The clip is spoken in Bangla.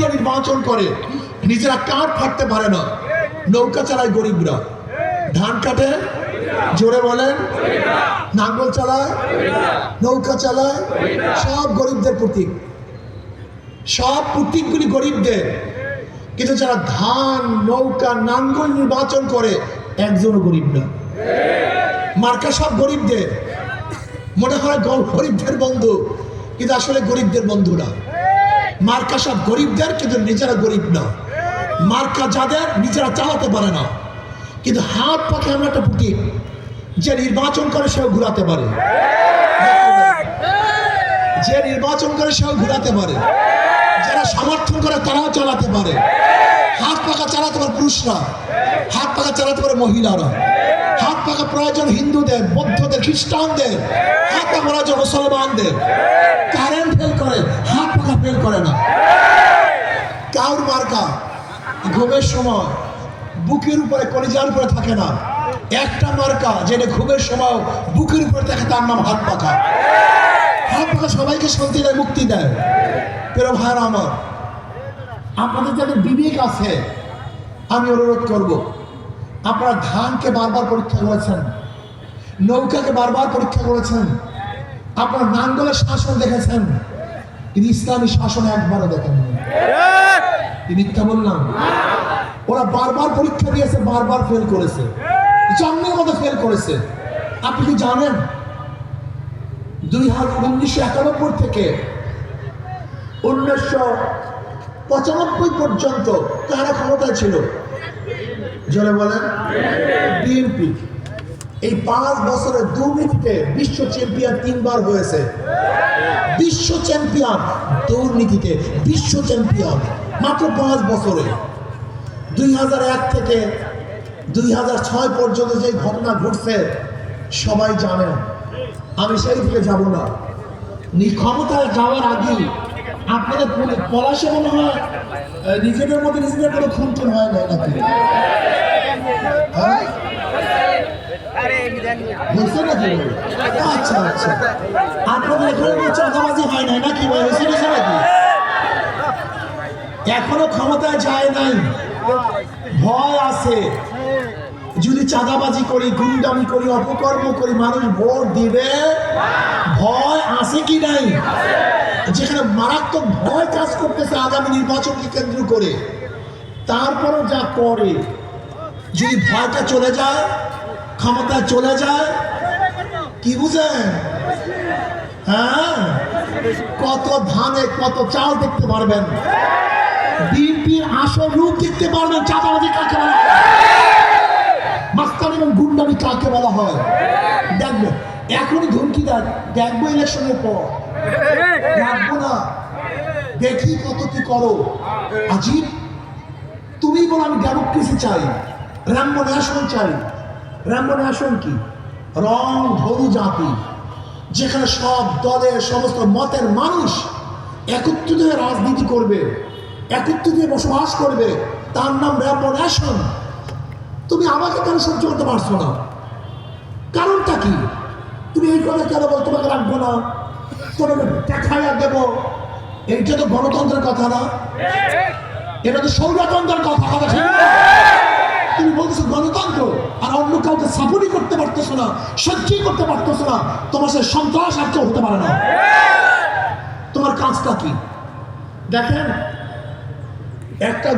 দিয়ে নির্বাচন করে, নিজেরা কাঠ ফাটতে পারে না। নৌকা চালায় গরিবরা। ধান কাটে? জোরে বলেন। নাঙ্গল চালায়? নৌকা চালায়? সব গরিবদের প্রতীক। সব প্রতীকগুলি গরিবদের। কিন্তু যারা ধান, নৌকা, নাঙ্গল নির্বাচন করে, একজনও গরিব না। মার্কা সব গরিবদের। মনে হয় গরিবদের বন্ধু, কিন্তু আসলে গরিবদের বন্ধুরা। মার্কা সব গরিবদের, কিন্তু নিজেরা গরিব না। মার্কা যাদের, নিজেরা চালাতে পারে না। কিন্তু হাত পাখে আমরা একটা প্রতীক, যে নির্বাচন করে সেও ঘুরাতে পারে। যে নির্বাচন করে সেও ঘুরাতে পারে। যারা সমর্থন করে, তারাও চালাতে পারে। হাত পাখা চালাতে পারে পুরুষরা, হাত পাখা চালাতে পারে মহিলারা। হাত পাখা প্রয়োজন হিন্দুদের, বৌদ্ধদের, খ্রিস্টানদের। হাত পাখা প্রয়োজন মুসলমানদের। কারেন্ট ফেল করে হাত পাখা ফেল করে না। কাউর মার্কা, ঘুমের সময়, বুকের উপরে কলিজার উপরে থাকে না। একটা মার্কা, যেটা ঘুমের সময় বুকের উপরে থাকে, তার নাম হাত পাখা হাত পাখা সবাইকে শান্তি দেয়, মুক্তি দেয়। প্রিয় ভাইরা আমার, আপনাদের যাদের বিবেক আছে, আমি অনুরোধ করব আপনারা ধানকে বারবার পরীক্ষা করেছেন নৌকাকে বারবার পরীক্ষা করেছেন আপনারা নাঙ্গলের শাসন দেখেছেন কিন্তু ইসলামী শাসন একবারও দেখেন মিথ্যা বললাম। ওরা বারবার পরীক্ষা দিয়েছে বারবার ফেল করেছে। জন্মের মতো ফেল করেছে। আপনি কি জানেন? দুই হাজার উনিশশো একানব্বই থেকে উনিশশো পঁচানব্বই পর্যন্ত কারা ক্ষমতায় ছিল। জনে বলেন। বিএনপি এই পাঁচ বছরের দুর্নীতিতে বিশ্ব চ্যাম্পিয়ন তিনবার হয়েছে। বিশ্ব চ্যাম্পিয়ন দুর্নীতিতে বিশ্ব চ্যাম্পিয়ন মাত্র পাঁচ বছরে। দুই হাজার এক থেকে দুই হাজার ছয় পর্যন্ত যে ঘটনা ঘটছে, সবাই জানেন। আমি সেই দিকে যাব না। নি- ক্ষমতায় যাওয়ার আগে আপনাদের পলি- পলাশে মনে হয় নিজেদের মধ্যে নিজেদের কোনো খুন টুন হয়? না নাকি হ্যাঁ? আচ্ছা আচ্ছা। আপনাদের চাঁদাবাজি হয় নাই নাকি হয়েছে হয়েছে নাকি? এখনও ক্ষমতায় যায় নাই। ভয় আছে। যদি চাঁদাবাজি করি, গুন্ডামি করি, অপকর্ম করি, মানুষ ভোট দিবে ভয় আছে কি নাই? যেখানে মারাত্মক ভয় কাজ করতেছে আগামী নির্বাচনকে কেন্দ্র করে। তারপরও যা করে, যদি ভয়টা চলে যায়, ক্ষমতা চলে যায়, কি বুঝেন? হ্যাঁ? কত ধানে, কত চাল দেখতে পারবেন। বিএনপির আসল রূপ দেখতে পারবেন চাঁদাবাজি কাকে বলা হয়? মাস্তান এবং গুন্ডামি কাকে বলা হয়? দেখবেন, এখনই ধমকি দেখব ইলেকশনের পর। রাখব না। দেখি কত কি করো। আজিব তুমি বলো আমি ডেমোক্রেসি চাই রাম্য ন্যাশন চাই। রাম্য ন্যাশন কি? রং ধরু জাতি, যেখানে সব দলের সমস্ত মতের মানুষ একত্রিত হয়ে রাজনীতি করবে, একত্রিত হয়ে বসবাস করবে। তার নাম রাম্য ন্যাশন তুমি আমাকে কেন সহ্য করতে পারছ না? কারণটা কি? তুমি এই কথা কেন বল? তোমাকে রাখব না। তোমাকে দেখাইয়া দেব। এইটা তো গণতন্ত্রের কথা না। এটা তো সৌরতন্ত্রের কথা কথা তুমি বলতেছো গণতন্ত্র, আর অন্য কাউকে সাপোর্টই করতে পারতেছো না, সহ্যই করতে পারতেছো না। তোমার সে সন্ত্রাস আর কেউ হতে পারে না। তোমার কাজটা কি? দেখেন, একটা